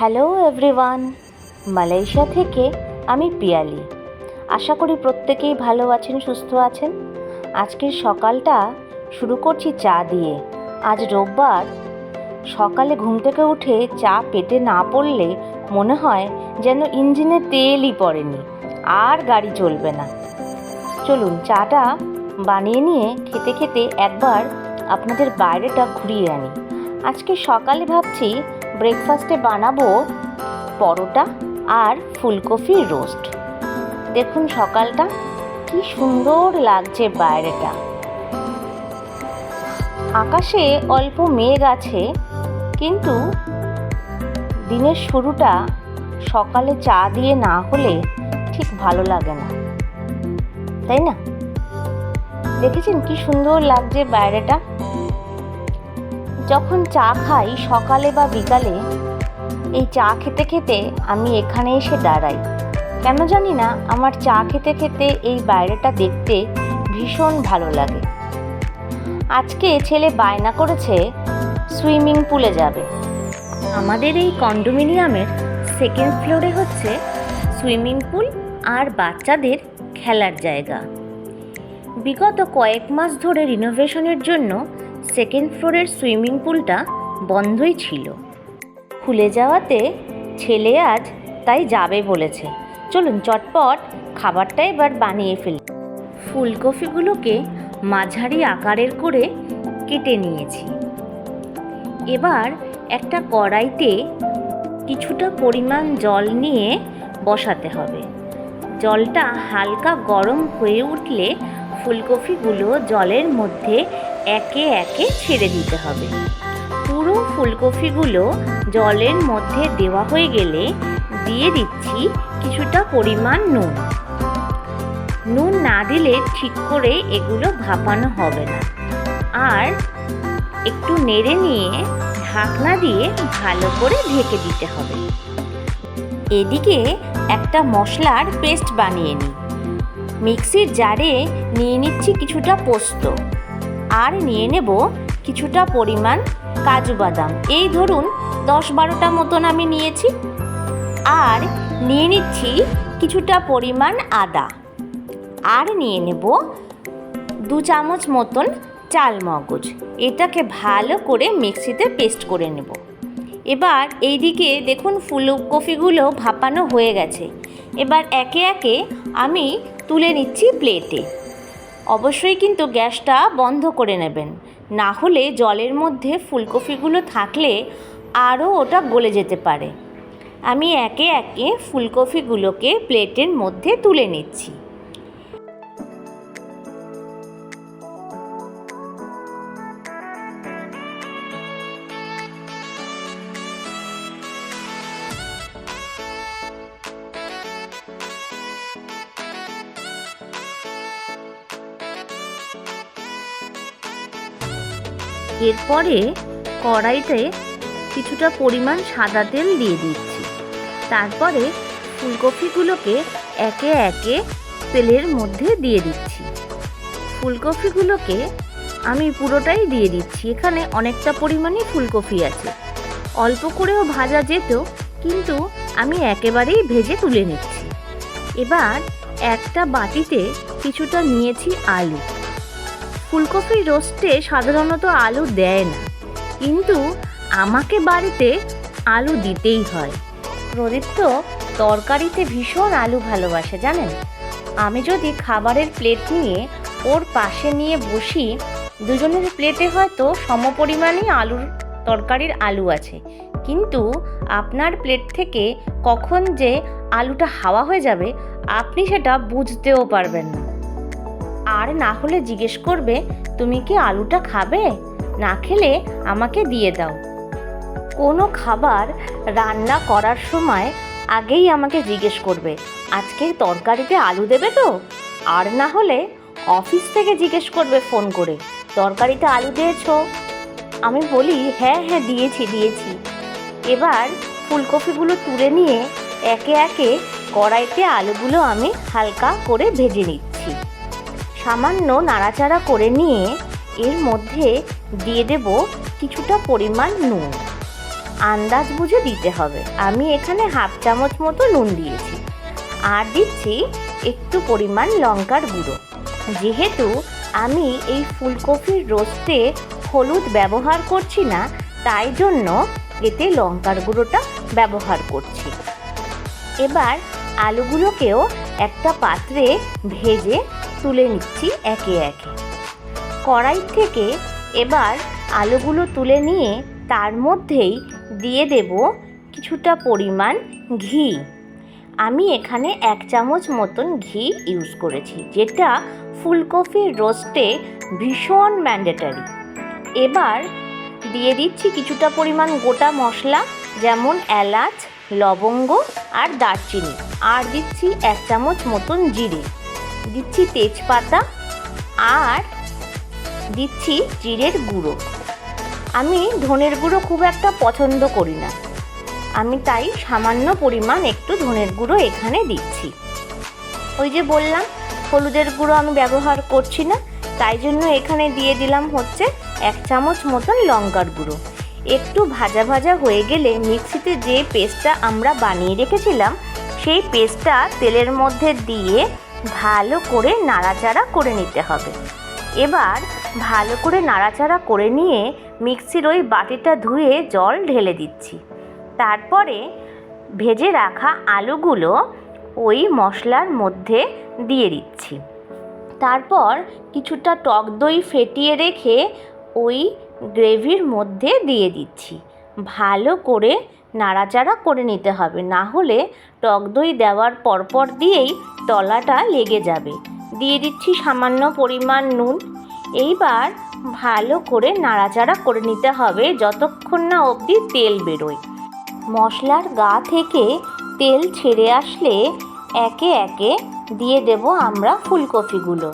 Hello everyone Malaysia থেকে আমি পিয়ালি। আশা করি প্রত্যেকেই ভালো আছেন, সুস্থ আছেন। আজকের সকালটা শুরু করছি চা দিয়ে। আজ রোববার। সকালে ঘুম থেকে উঠে চা পেটে না পড়লে মনে হয় যেন ইঞ্জিনে তেলই পড়েনি, আর গাড়ি চলবে না। চলুন, চাটা বানিয়ে নিয়ে খেতে খেতে একবার আপনাদের বাইরেটা ঘুরিয়ে আনি। আজকে সকালে ভাবছি ব্রেকফাস্টে বানাবো পরোটা আর ফুলকপির রোস্ট দেখুন সকালটা, কি সুন্দর লাগছে বাইরেটা। আকাশে অল্প মেঘ আছে, কিন্তু দিনের শুরুটা সকালে চা দিয়ে না হলে ঠিক ভালো লাগে না। তাই না? দেখেছেন কি সুন্দর লাগছে বাইরেটা? যখন চা খাই সকালে বা বিকালে, এই চা খেতে খেতে আমি এখানে এসে দাঁড়াই। কেন জানি না, আমার চা খেতে খেতে এই বাইরেটা দেখতে ভীষণ ভালো লাগে। আজকে ছেলে বায়না করেছে, সুইমিং পুলে যাবে। আমাদের এই কন্ডোমিনিয়ামের সেকেন্ড ফ্লোরে হচ্ছে সুইমিং পুল আর বাচ্চাদের খেলার জায়গা। বিগত কয়েক মাস ধরে রিনোভেশনের জন্য সেকেন্ড ফ্লোরের সুইমিং পুলটা বন্ধই ছিল। খুলে যাওয়াতে ছেলে আজ তাই যাবে বলেছে। চলুন, চটপট খাবারটা এবার বানিয়ে ফেলি। ফুলকপিগুলোকে মাঝারি আকারের করে কেটে নিয়েছি। এবার একটা কড়াইতে কিছুটা পরিমাণ জল নিয়ে বসাতে হবে। জলটা হালকা গরম হয়ে উঠলে ফুলকপিগুলো জলের মধ্যে একে একে ছেড়ে দিতে হবে। পুরো ফুলকপিগুলো জলের মধ্যে দেওয়া হয়ে গেলে দিয়ে দিচ্ছি কিছুটা পরিমাণ নুন। নুন না দিলে ঠিক করে এগুলো ভাপানো হবে না। আর একটু নেড়ে নিয়ে ঢাকনা দিয়ে ভালো করে ঢেকে দিতে হবে। এদিকে একটা মশলার পেস্ট বানিয়ে নিই। মিক্সির জারে নিয়ে নিচ্ছি কিছুটা পোস্ত। আর নিয়ে নেব কিছুটা পরিমাণ কাজু বাদাম। এই ধরুন, দশ বারোটা মতন আমি নিয়েছি। আর নিয়ে নিচ্ছি কিছুটা পরিমাণ আদা। আর নিয়ে নেব দু চামচ মতন চাল মগজ। এটাকে ভালো করে মিক্সিতে পেস্ট করে নেব। এবার এইদিকে দেখুন, ফুলকপিগুলো ভাপানো হয়ে গেছে। এবার একে একে আমি তুলে নিচ্ছি প্লেটে। অবশ্যই কিন্তু গ্যাসটা বন্ধ করে নেবেন। না হলে জলের মধ্যে ফুলকপিগুলো থাকলে আরও ওটা গলে যেতে পারে। আমি একে একে ফুলকপিগুলোকে প্লেটের মধ্যে তুলে নিচ্ছি। এরপরে কড়াইতে কিছুটা পরিমাণ সাদা তেল দিয়ে দিচ্ছি। তারপরে ফুলকপিগুলোকে একে একে তেলের মধ্যে দিয়ে দিচ্ছি। ফুলকপিগুলোকে আমি পুরোটাই দিয়ে দিচ্ছি। এখানে অনেকটা পরিমাণে ফুলকপি আছে। অল্প করেও ভাজা যেত কিন্তু আমি একেবারেই ভেজে তুলে নিচ্ছি। এবার একটা বাটিতে কিছুটা নিয়েছি আলু। ফুলকপির রোস্টে সাধারণত আলু দেয় না। কিন্তু আমাকে বাড়িতে আলু দিতেই হয়। প্রদীপ তো তরকারিতে ভীষণ আলু ভালোবাসে, জানেন? আমি যদি খাবারের প্লেট নিয়ে ওর পাশে নিয়ে বসি, দুজনের প্লেটে হয়তো সমপরিমাণই আলুর তরকারির আলু আছে। কিন্তু আপনার প্লেট থেকে কখন যে আলুটা হাওয়া হয়ে যাবে, আপনি সেটা বুঝতেও পারবেন না। আর না হলে জিজ্ঞেস করবে, তুমি কি আলুটা খাবে? না খেলে আমাকে দিয়ে দাও। কোনো খাবার রান্না করার সময় আগেই আমাকে জিজ্ঞেস করবে, আজকে তরকারিতে আলু দেবে তো? আর না হলে অফিস থেকে জিজ্ঞেস করবে ফোন করে, তরকারিতে আলু দিয়েছ? আমি বলি হ্যাঁ হ্যাঁ দিয়েছি দিয়েছি। এবার ফুলকপিগুলো তুলে নিয়ে একে একে কড়াইতে আলুগুলো আমি হালকা করে ভেজে নিচ্ছি। সামান্য নাড়াচাড়া করে নিয়ে এর মধ্যে দিয়ে দেব কিছুটা পরিমাণ নুন। আন্দাজ বুঝে দিতে হবে। আমি এখানে হাফ চামচ মতো নুন দিয়েছি। আর দিচ্ছি একটু পরিমাণ লঙ্কার গুঁড়ো। যেহেতু আমি এই ফুলকপির রোস্টে হলুদ ব্যবহার করছি না, তাই জন্য এতে লঙ্কার গুঁড়োটা ব্যবহার করছি। এবার আলুগুলোকেও একটা পাত্রে ভেজে তুলে নিচ্ছি একে একে। কড়াই থেকে এবার আলুগুলো তুলে নিয়ে তার মধ্যেই দিয়ে দেব কিছুটা পরিমাণ ঘি। আমি এখানে এক চামচ মতন ঘি ইউজ করেছি, যেটা ফুলকপির রোস্টে ভীষণ ম্যান্ডেটারি। এবার দিয়ে দিচ্ছি কিছুটা পরিমাণ গোটা মশলা, যেমন এলাচ, লবঙ্গ আর দারচিনি। আর দিচ্ছি এক চামচ মতন জিরে। দিচ্ছি তেজপাতা আর দিচ্ছি জিরের গুঁড়ো। আমি ধনের গুঁড়ো খুব একটা পছন্দ করি না। আমি তাই সামান্য পরিমাণ একটু ধনের গুঁড়ো এখানে দিচ্ছি। ওই যে বললাম, হলুদের গুঁড়ো আমি ব্যবহার করছি না, তাই জন্য এখানে দিয়ে দিলাম হচ্ছে এক চামচ মতন লঙ্কার গুঁড়ো। একটু ভাজা ভাজা হয়ে গেলে মিক্সিতে যে পেস্টটা আমরা বানিয়ে রেখেছিলাম, সেই পেস্টটা তেলের মধ্যে দিয়ে ভালো করে নাড়াচাড়া করে নিতে হবে। এবার ভালো করে নাড়াচাড়া করে নিয়ে মিক্সির ওই বাটিটা ধুয়ে জল ঢেলে দিচ্ছি। তারপরে ভেজে রাখা আলুগুলো ওই মশলার মধ্যে দিয়ে দিচ্ছি। তারপর কিছুটা টক দই ফেটিয়ে রেখে ওই গ্রেভির মধ্যে দিয়ে দিচ্ছি। ভালো করে নাড়াচাড়া করে নিতে হবে। না হলে টক দই দেওয়ার পরপর দিয়েই তলাটা লেগে যাবে। দিয়ে দিচ্ছি সামান্য পরিমাণ নুন। এইবার ভালো করে নাড়াচাড়া করে নিতে হবে যতক্ষণ না অবধি তেল বেরোয়। মশলার গা থেকে তেল ছেড়ে আসলে একে একে দিয়ে দেব আমরা ফুলকপিগুলো।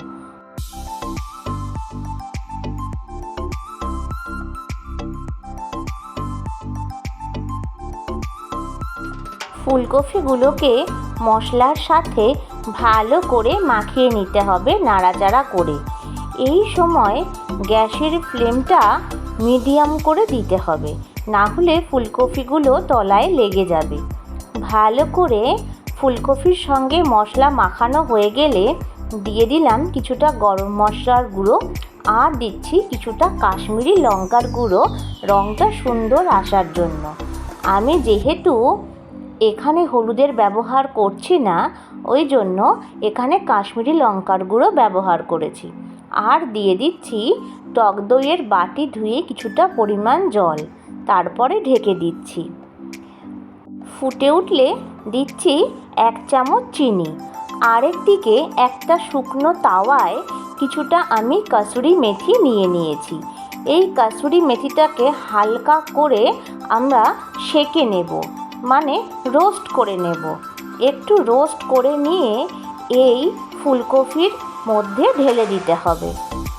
ফুলকপিগুলোকে মশলার সাথে ভালো করে মাখিয়ে নিতে হবে নাড়াচাড়া করে। এই সময় গ্যাসের ফ্লেমটা মিডিয়াম করে দিতে হবে, না হলে ফুলকপিগুলো তলায় লেগে যাবে। ভালো করে ফুলকপির সঙ্গে মশলা মাখানো হয়ে গেলে দিয়ে দিলাম কিছুটা গরম মশলার গুঁড়ো আর দিচ্ছি কিছুটা কাশ্মীরি লঙ্কার গুঁড়ো। রঙটা সুন্দর আসার জন্য। আমি যেহেতু এখানে হলুদের ব্যবহার করছি না, ওই জন্য এখানে কাশ্মীরি লঙ্কার গুঁড়ো ব্যবহার করেছি। আর দিয়ে দিচ্ছি টক দইয়ের বাটি ধুয়ে কিছুটা পরিমাণ জল, তারপরে ঢেকে দিচ্ছি। ফুটে উঠলে দিচ্ছি এক চামচ চিনি। আরেক দিকে একটা শুকনো তাওয়ায় কিছুটা আমি কাসুরি মেথি নিয়ে নিয়েছি। এই কাসুরি মেথিটাকে হালকা করে আমরা সেকে নেব। মানে রোস্ট করে নেব। একটু রোস্ট করে নিয়ে এই ফুলকপির মধ্যে ঢেলে দিতে হবে।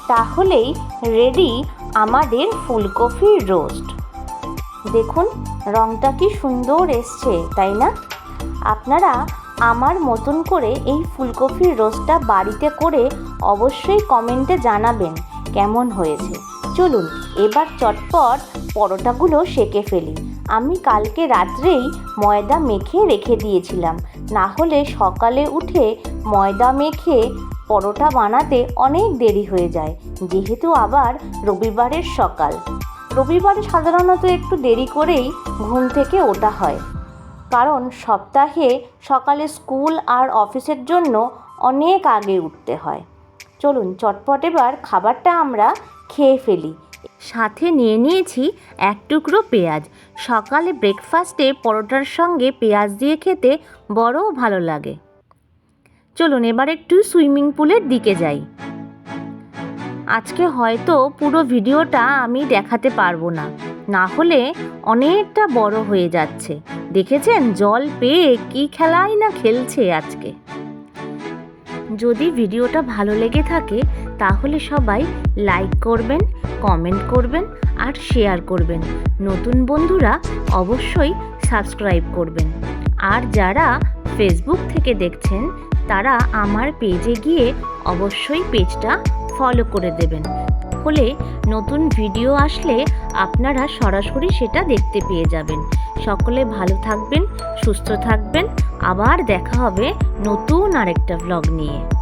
তাহলেই রেডি আমাদের ফুলকপির রোস্ট দেখুন রঙটা কি সুন্দর এসছে, তাই না? আপনারা আমার মতন করে এই ফুলকপির রোস্টটা বাড়িতে করে অবশ্যই কমেন্টে জানাবেন কেমন হয়েছে। চলুন, এবার চটপট পরোটাগুলো সেকে ফেলি। আমি কালকে রাত্রেই ময়দা মেখে রেখে দিয়েছিলাম। না হলে সকালে উঠে ময়দা মেখে পরোটা বানাতে অনেক দেরি হয়ে যায়। যেহেতু আবার রবিবারের সকাল। রবিবারে সাধারণত একটু দেরি করেই ঘুম থেকে ওঠা হয়। কারণ সপ্তাহে সকালে স্কুল আর অফিসের জন্য অনেক আগে উঠতে হয়। চলুন চটপট এবার খাবারটা আমরা খেয়ে ফেলি। সাথে নিয়ে নিয়েছি এক টুকরো পেঁয়াজ। সকালে ব্রেকফাস্টে পরোটার সঙ্গে পেঁয়াজ দিয়ে খেতে বড়ও ভালো লাগে। চলুন এবার একটু সুইমিং পুলের দিকে যাই। আজকে হয়তো পুরো ভিডিওটা আমি দেখাতে পারব না। না হলে অনেকটা বড় হয়ে যাচ্ছে। দেখেছেন জল পেয়ে কি খেলাই না খেলছে আজকে। যদি ভিডিওটা ভালো লেগে থাকে তাহলে সবাই লাইক করবেন কমেন্ট করবেন আর শেয়ার করবেন। নতুন বন্ধুরা অবশ্যই সাবস্ক্রাইব করবেন। আর যারা ফেসবুক থেকে দেখছেন, তারা আমার পেজে গিয়ে অবশ্যই পেজটা ফলো করে দেবেন। হলে নতুন ভিডিও আসলে আপনারা সরাসরি সেটা দেখতে পেয়ে যাবেন। সকলে ভালো থাকবেন, সুস্থ থাকবেন। আবার দেখা হবে নতুন আরেকটা ব্লগ নিয়ে।